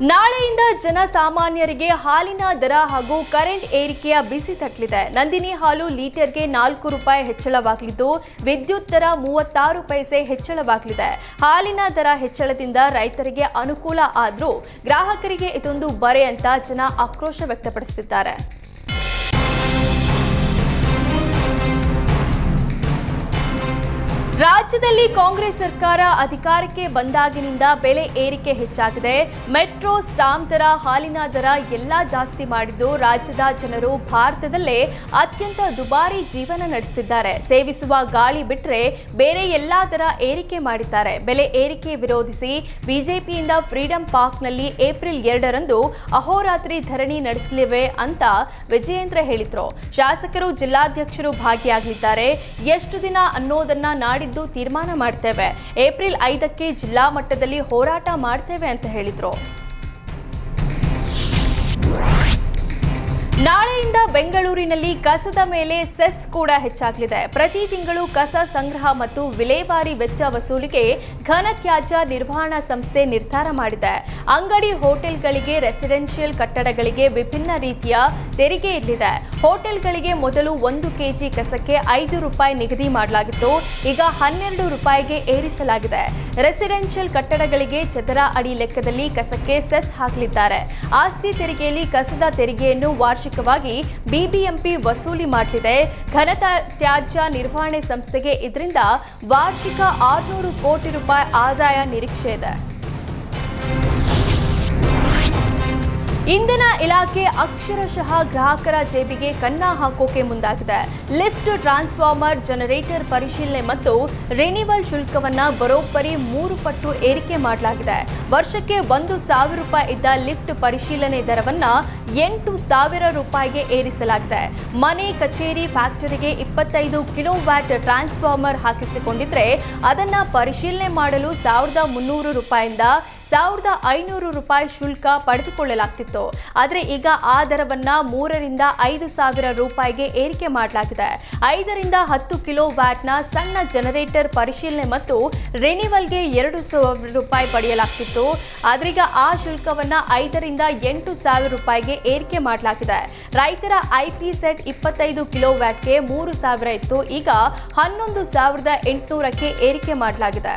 ನಾಳೆಯಿಂದ ಜನಸಾಮಾನ್ಯರಿಗೆ ಹಾಲಿನ ದರ ಹಾಗೂ ಕರೆಂಟ್ ಏರಿಕೆಯ ಬಿಸಿ ತಟ್ಟಲಿದೆ ನಂದಿನಿ ಹಾಲು ಲೀಟರ್ಗೆ ನಾಲ್ಕು ರೂಪಾಯಿ ಹೆಚ್ಚಳವಾಗಲಿದ್ದು, ವಿದ್ಯುತ್ ದರ ಮೂವತ್ತಾರು ಪೈಸೆ ಹೆಚ್ಚಳವಾಗಲಿದೆ. ಹಾಲಿನ ದರ ಹೆಚ್ಚಳದಿಂದ ರೈತರಿಗೆ ಅನುಕೂಲ ಆದರೂ ಗ್ರಾಹಕರಿಗೆ ಇದೊಂದು ಬರೆ ಅಂತ ಜನ ಆಕ್ರೋಶ ವ್ಯಕ್ತಪಡಿಸುತ್ತಿದ್ದಾರೆ. ರಾಜ್ಯದಲ್ಲಿ ಕಾಂಗ್ರೆಸ್ ಸರ್ಕಾರ ಅಧಿಕಾರಕ್ಕೆ ಬಂದಾಗಿನಿಂದ ಬೆಲೆ ಏರಿಕೆ ಹೆಚ್ಚಾಗಿದೆ. ಮೆಟ್ರೋ ಸ್ಟಾಂಪ್ ದರ, ಹಾಲಿನ ದರ ಎಲ್ಲ ಜಾಸ್ತಿ ಮಾಡಿದ್ದು ರಾಜ್ಯದ ಜನರು ಭಾರತದಲ್ಲೇ ಅತ್ಯಂತ ದುಬಾರಿ ಜೀವನ ನಡೆಸುತ್ತಿದ್ದಾರೆ ಸೇವಿಸುವ ಗಾಳಿ ಬಿಟ್ಟರೆ ಬೇರೆ ಎಲ್ಲಾ ದರ ಏರಿಕೆ ಮಾಡಿದ್ದಾರೆ. ಬೆಲೆ ಏರಿಕೆ ವಿರೋಧಿಸಿ ಬಿಜೆಪಿಯಿಂದ ಫ್ರೀಡಂ ಪಾರ್ಕ್ನಲ್ಲಿ ಏಪ್ರಿಲ್ ಎರಡರಂದು ಅಹೋರಾತ್ರಿ ಧರಣಿ ನಡೆಸಲಿವೆ ಅಂತ ವಿಜಯೇಂದ್ರ ಹೇಳಿದ್ರು. ಶಾಸಕರು ಜಿಲ್ಲಾಧ್ಯಕ್ಷರು ಭಾಗಿಯಾಗಲಿದ್ದಾರೆ. ಎಷ್ಟು ದಿನ ಅನ್ನೋದನ್ನ ನಾಡಿದ್ದು ತೀರ್ಮಾನ ಮಾಡ್ತೇವೆ. ಏಪ್ರಿಲ್ ಐದಕ್ಕೆ ಜಿಲ್ಲಾ ಮಟ್ಟದಲ್ಲಿ ಹೋರಾಟ ಮಾಡ್ತೇವೆ ಅಂತ ಹೇಳಿದ್ರು. ನಾಳೆಯಿಂದ ಬೆಂಗಳೂರಿನಲ್ಲಿ ಕಸದ ಮೇಲೆ ಸೆಸ್ ಕೂಡ ಹೆಚ್ಚಾಗಲಿದೆ. ಪ್ರತಿ ತಿಂಗಳು ಕಸ ಸಂಗ್ರಹ ಮತ್ತು ವಿಲೇವಾರಿ ವೆಚ್ಚ ವಸೂಲಿಗೆ ಘನತ್ಯಾಜ್ಯ ನಿರ್ವಹಣಾ ಸಂಸ್ಥೆ ನಿರ್ಧಾರ ಮಾಡಿದೆ. ಅಂಗಡಿ ಹೋಟೆಲ್ಗಳಿಗೆ ರೆಸಿಡೆನ್ಷಿಯಲ್ ಕಟ್ಟಡಗಳಿಗೆ ವಿಭಿನ್ನ ರೀತಿಯ ತೆರಿಗೆ ಇರಲಿದೆ ಹೋಟೆಲ್ಗಳಿಗೆ ಮೊದಲು ಒಂದು ಕೆಜಿ ಕಸಕ್ಕೆ ಐದು ರೂಪಾಯಿ ನಿಗದಿ ಮಾಡಲಾಗಿತ್ತು. ಈಗ ಹನ್ನೆರಡು ರೂಪಾಯಿಗೆ ಏರಿಸಲಾಗಿದೆ. ರೆಸಿಡೆನ್ಷಿಯಲ್ ಕಟ್ಟಡಗಳಿಗೆ ಚದರ ಅಡಿ ಲೆಕ್ಕದಲ್ಲಿ ಕಸಕ್ಕೆ ಸೆಸ್ ಹಾಕಲಿದ್ದಾರೆ. ಆಸ್ತಿ ತೆರಿಗೆಯಲ್ಲಿ ಕಸದ ತೆರಿಗೆಯನ್ನು ವಾರ್ಷಿಕವಾಗಿ ಬಿಬಿಎಂಪಿ ವಸೂಲಿ ಮಾಡಲಿದೆ. ಘನ ತ್ಯಾಜ್ಯ ನಿರ್ವಹಣೆ ಸಂಸ್ಥೆಗೆ ಇದರಿಂದ ವಾರ್ಷಿಕ ಆರುನೂರು ಕೋಟಿ ರೂಪಾಯಿ ಆದಾಯ ನಿರೀಕ್ಷೆ ಇದೆ. ಇಂಧನ ಇಲಾಖೆ ಅಕ್ಷರಶಃ ಗ್ರಾಹಕರ ಜೇಬಿಗೆ ಕನ್ನ ಹಾಕೋಕೆ ಮುಂದಾಗಿದೆ. ಲಿಫ್ಟ್ ಟ್ರಾನ್ಸ್ಫಾರ್ಮರ್, ಜನರೇಟರ್ ಪರಿಶೀಲನೆ ಮತ್ತು ರಿನಿವಲ್ ಶುಲ್ಕವನ್ನ ಬರೋಬ್ಬರಿ ಮೂರು ಪಟ್ಟು ಏರಿಕೆ ಮಾಡಲಾಗಿದೆ. ವರ್ಷಕ್ಕೆ ಒಂದು ಸಾವಿರ ರೂಪಾಯಿ ಇದ್ದ ಲಿಫ್ಟ್ ಪರಿಶೀಲನೆ ದರವನ್ನ ಎಂಟು ಸಾವಿರ ರೂಪಾಯಿಗೆ ಏರಿಸಲಾಗಿದೆ. ಮನೆ, ಕಚೇರಿ, ಫ್ಯಾಕ್ಟರಿಗೆ ಇಪ್ಪತ್ತೈದು ಕಿಲೋವ್ಯಾಟ್ ಟ್ರಾನ್ಸ್ಫಾರ್ಮರ್ ಹಾಕಿಸಿಕೊಂಡಿದ್ರೆ ಅದನ್ನ ಪರಿಶೀಲನೆ ಮಾಡಲು ಸಾವಿರದ ಮುನ್ನೂರು ರೂಪಾಯಿಂದ ಸಾವಿರದ ಐನೂರು ರೂಪಾಯಿ ಶುಲ್ಕ ಪಡೆದುಕೊಳ್ಳಲಾಗ್ತಿತ್ತು. ಆದರೆ ಈಗ ಆ ದರವನ್ನು ಮೂರರಿಂದ ಐದು ಸಾವಿರ ರೂಪಾಯಿಗೆ ಏರಿಕೆ ಮಾಡಲಾಗಿದೆ. ಐದರಿಂದ ಹತ್ತು ಕಿಲೋ ವ್ಯಾಟ್ನ ಸಣ್ಣ ಜನರೇಟರ್ ಪರಿಶೀಲನೆ ಮತ್ತು ರಿನಿವಲ್ಗೆ ಎರಡು ಸಾವಿರ ರೂಪಾಯಿ ಪಡೆಯಲಾಗ್ತಿತ್ತು. ಆದ್ರೀಗ ಆ ಶುಲ್ಕವನ್ನು ಐದರಿಂದ ಎಂಟು ಸಾವಿರ ರೂಪಾಯಿಗೆ ಏರಿಕೆ ಮಾಡಲಾಗಿದೆ. ರೈತರ ಐಪಿ ಸೆಟ್ ಇಪ್ಪತ್ತೈದು ಕಿಲೋ ವ್ಯಾಟ್ಗೆ ಮೂರು ಸಾವಿರ ಇತ್ತು. ಈಗ ಹನ್ನೊಂದು ಸಾವಿರದ ಎಂಟುನೂರಕ್ಕೆ ಏರಿಕೆ ಮಾಡಲಾಗಿದೆ.